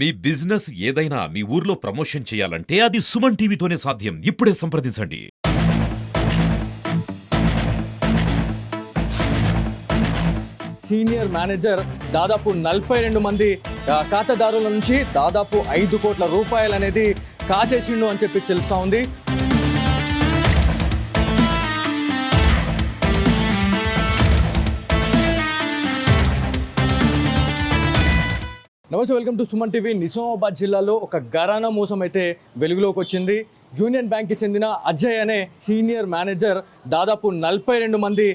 మీ business ఏదైనా మీ ఊర్లో promotion చేయాలంటే అది సుమన్ టీవీతోనే సాధ్యం. ఇప్పుడే సంప్రదించండి. సీనియర్ మేనేజర్ దాదాపు నలభై రెండు మంది ఖాతాదారుల నుంచి దాదాపు ఐదు కోట్ల రూపాయలు అనేది కాచేసిండు అని చెప్పి తెలుస్తా ఉంది. నమస్తే welcome to Suman TV. Nizamabad జిల్లాలో ఒక గరానా మోసం అయితే వెలుగులోకి వచ్చింది. యూనియన్ బ్యాంక్కి చెందిన అజయ్ అనే సీనియర్ మేనేజర్ దాదాపు నలభై రెండు మంది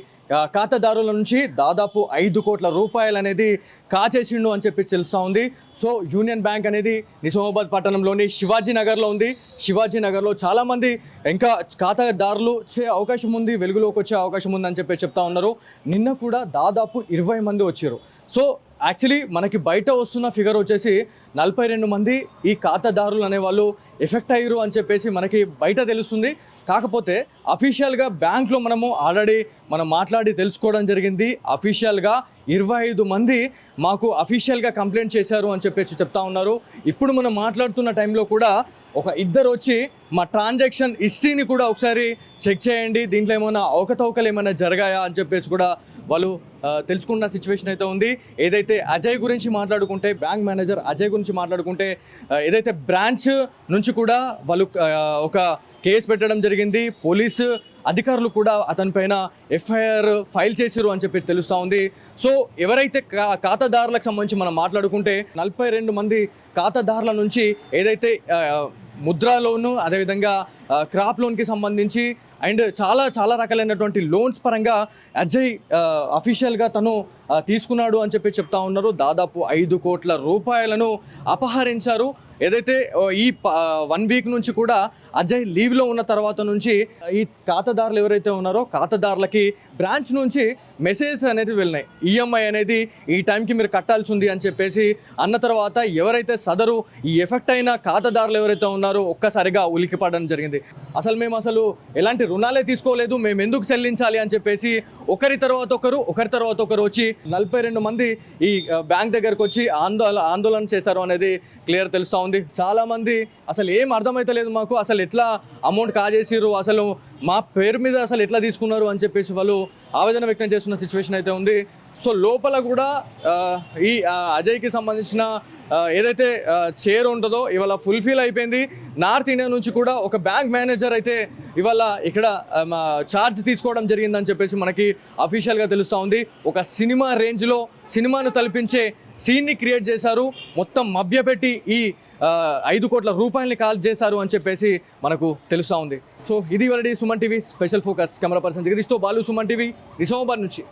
ఖాతాదారుల నుంచి దాదాపు ఐదు కోట్ల రూపాయలు అనేది కాచేసిండు అని చెప్పి తెలుస్తూ ఉంది. సో యూనియన్ బ్యాంక్ అనేది నిజామాబాద్ పట్టణంలోని శివాజీ నగర్లో ఉంది. శివాజీ నగర్లో చాలామంది ఇంకా ఖాతాదారులు వచ్చే అవకాశం ఉంది వెలుగులోకి వచ్చే అవకాశం ఉంది అని చెప్పి చెప్తా ఉన్నారు. నిన్న కూడా దాదాపు ఇరవై మంది వచ్చారు. సో యాక్చువల్లీ మనకి బయట వస్తున్న ఫిగర్ వచ్చేసి నలభై రెండు మంది ఈ ఖాతాదారులు అనేవాళ్ళు ఎఫెక్ట్ అయ్యారు అని చెప్పేసి మనకి బయట తెలుస్తుంది. కాకపోతే అఫీషియల్గా బ్యాంక్లో మనము ఆల్రెడీ మనం మాట్లాడి తెలుసుకోవడం జరిగింది. అఫీషియల్గా ఇరవై ఐదు మంది మాకు అఫీషియల్గా కంప్లైంట్ చేశారు అని చెప్పేసి చెప్తా ఉన్నారు. ఇప్పుడు మనం మాట్లాడుతున్న టైంలో కూడా ఒక ఇద్దరు వచ్చి మా ట్రాన్సాక్షన్ హిస్టరీని కూడా ఒకసారి చెక్ చేయండి. దీంట్లో ఏమైనా అవకతవకలు ఏమైనా జరగాయా అని చెప్పేసి కూడా వాళ్ళు తెలుసుకున్న సిచ్యువేషన్ అయితే ఉంది. ఏదైతే అజయ్ గురించి మాట్లాడుకుంటే బ్యాంక్ మేనేజర్ అజయ్ గురించి మాట్లాడుకుంటే ఏదైతే బ్రాంచ్ నుంచి కూడా వాళ్ళు ఒక కేసు పెట్టడం జరిగింది. పోలీసు అధికారులు కూడా అతని పైన ఎఫ్ఐఆర్ ఫైల్ చేశారు అని చెప్పి తెలుస్తూ ఉంది. సో ఎవరైతే ఖాతాదారులకు సంబంధించి మనం మాట్లాడుకుంటే నలభై రెండు మంది ఖాతాదారుల నుంచి ఏదైతే ముద్రా లోను అదేవిధంగా క్రాప్ లోన్కి సంబంధించి అండ్ చాలా చాలా రకాలైనటువంటి లోన్స్ పరంగా అజయ్ అఫీషియల్గా తను తీసుకున్నాడు అని చెప్పి చెప్తా ఉన్నారు. దాదాపు ఐదు కోట్ల రూపాయలను అపహరించారు. ఏదైతే ఈ వన్ వీక్ నుంచి కూడా అజయ్ లీవ్లో ఉన్న తర్వాత నుంచి ఈ ఖాతాదారులు ఎవరైతే ఉన్నారో ఖాతాదారులకి బ్రాంచ్ నుంచి మెసేజ్ అనేది వెళ్ళినాయి. ఈఎంఐ అనేది ఈ టైంకి మీరు కట్టాల్సి ఉంది అని చెప్పేసి అన్న తర్వాత ఎవరైతే సదరు ఈ ఎఫెక్ట్ అయిన ఖాతాదారులు ఎవరైతే ఉన్నారో ఒక్కసారిగా ఉలికిపడడం జరిగింది. అసలు మేము అసలు ఎలాంటి రుణాలే తీసుకోలేదు మేము ఎందుకు చెల్లించాలి అని చెప్పేసి ఒకరి తర్వాత ఒకరు ఒకరి తర్వాత ఒకరు వచ్చి నలభై రెండు మంది ఈ బ్యాంక్ దగ్గరకు వచ్చి ఆందోళన ఆందోళన చేశారు అనేది క్లియర్ తెలుస్తూ ఉంది. చాలా మంది అసలు ఏం అర్థమైతలేదు మాకు. అసలు ఎట్లా అమౌంట్ కాజేసిరు అసలు మా పేరు మీద అసలు ఎట్లా తీసుకున్నారు? అని చెప్పేసి వాళ్ళు ఆవేదన వ్యక్తం చేస్తున్న సిచ్యువేషన్ అయితే ఉంది. సో లోపల కూడా ఈ అజయ్కి సంబంధించిన ఏదైతే షేర్ ఉంటుందో ఇవాళ ఫుల్ఫిల్ అయిపోయింది. నార్త్ ఇండియా నుంచి కూడా ఒక బ్యాంక్ మేనేజర్ అయితే ఇవాళ ఇక్కడ మా ఛార్జ్ తీసుకోవడం జరిగిందని చెప్పేసి మనకి అఫీషియల్గా తెలుస్తూ ఉంది. ఒక సినిమా రేంజ్లో సినిమాను తలపించే సీన్ని క్రియేట్ చేశారు. మొత్తం మభ్యపెట్టి ఈ ఐదు కోట్ల రూపాయలని కాల్ చేశారు అని చెప్పేసి మనకు తెలుస్తూ ఉంది. సో ఇది వరడి Suman TV special focus camera person జగదీష్తో Balu Suman TV Nizamabad నుంచి.